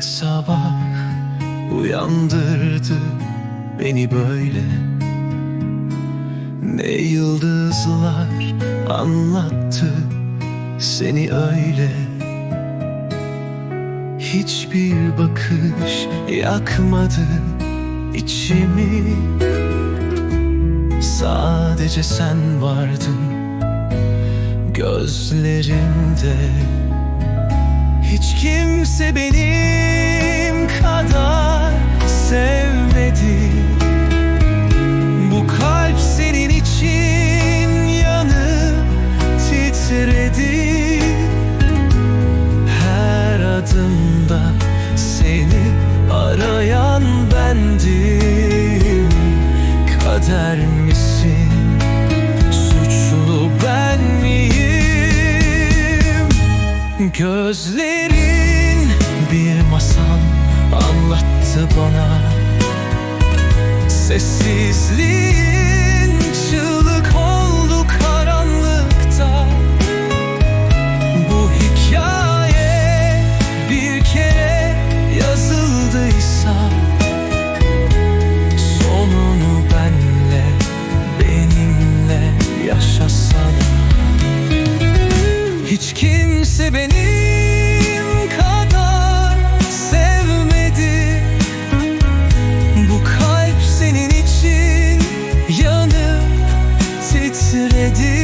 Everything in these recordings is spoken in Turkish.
Sabah uyandırdı beni böyle. Ne yıldızlar anlattı seni öyle. Hiçbir bakış yakmadı içimi. Sadece sen vardın gözlerimde Hiç kimse benim kadar sevmedi Bu kalp senin için yanıp titredi Her adımda seni arayan bendim Kader misin? Gözlerin bir masal anlattı bana. Sessizliğin kimse benim kadar sevmedi. Bu kalp senin için yanıp titredi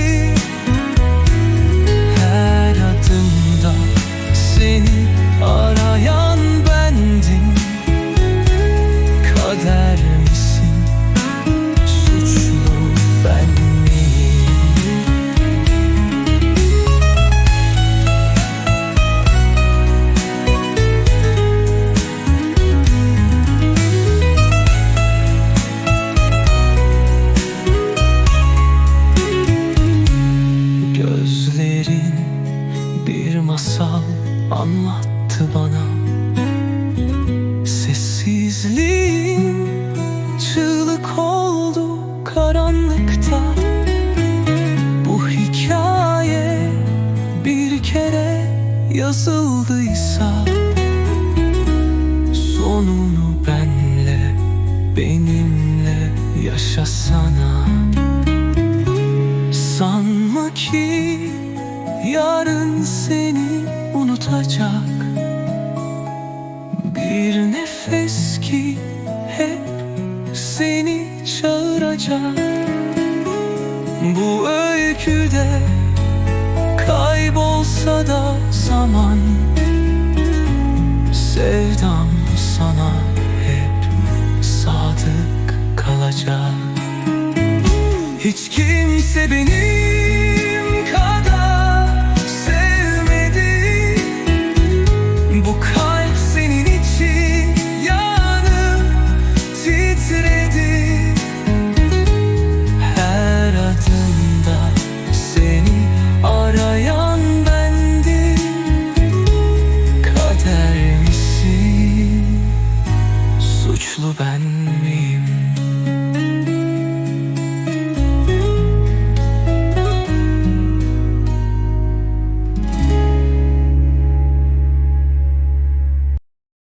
benimle yaşasana. Sanma ki yarın seni unutacak. Bir nefes ki hep seni çağıracak. Bu öyküde kaybolsa da zaman. Sevdam sana beni